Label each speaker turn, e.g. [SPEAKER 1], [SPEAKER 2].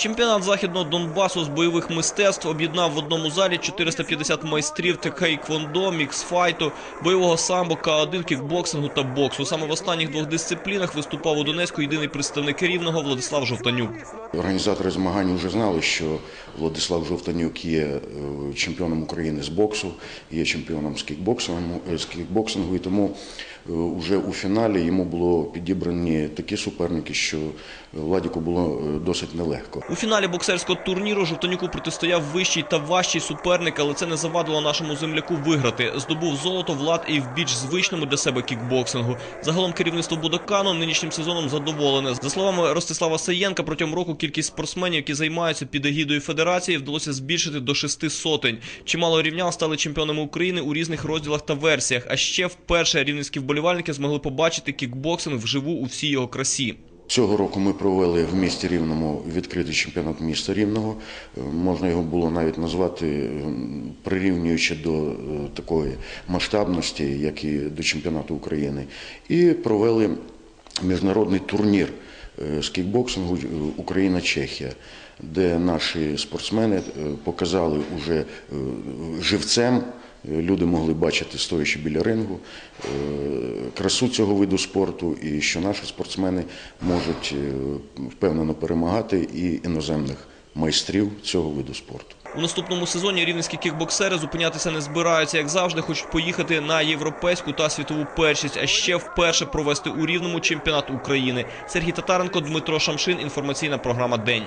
[SPEAKER 1] Чемпіонат західного Донбасу з бойових мистецтв об'єднав в одному залі 450 майстрів тхейквондо, міксфайту, бойового самбо, К1, кікбоксингу та боксу. Саме в останніх двох дисциплінах виступав у Донецьку єдиний представник рівного Владислав Жовтанюк.
[SPEAKER 2] Організатори змагань вже знали, що Владислав Жовтанюк є е, чемпіоном України з боксу, є чемпіоном з кікбоксингу, е, з кікбоксингу і тому вже у фіналі йому було підібрані такі суперники, що Владіку було е, досить нелегко.
[SPEAKER 1] У фіналі боксерського турніру Жовтанюку протистояв вищий та важчий суперник, але це не завадило нашому земляку виграти. Здобув золото влад і в більш звичному для себе кікбоксингу. Загалом керівництво Будокану нинішнім сезоном задоволене. За словами Ростислава Саєнка, протягом року кількість спортсменів, які займаються під егідою федерації, вдалося збільшити до шести сотень. Чимало рівнян стали чемпіонами України у різних розділах та версіях. А ще вперше рівненські вболівальники змогли побачити кікбоксинг вживу у всій його красі.
[SPEAKER 2] Цього року ми провели в місті Рівному відкритий чемпіонат міста Рівного. Е, Можна його було навіть назвати е, прирівнюючи до е, такої масштабності, як і до чемпіонату України. І провели міжнародний турнір з кікбоксингу Україна-Чехія, де наші спортсмени показали уже живцем. Е, Люди могли бачити, стоячи біля рингу, е, красу цього виду спорту, і що наші спортсмени можуть е, впевнено перемагати і іноземних майстрів цього виду спорту.
[SPEAKER 1] У наступному сезоні рівненські кікбоксери зупинятися не збираються, як завжди, хочуть поїхати на європейську та світову першість, а ще вперше провести у рівному чемпіонат України. Сергій Татаренко, Дмитро Шамшин. Інформаційна програма День.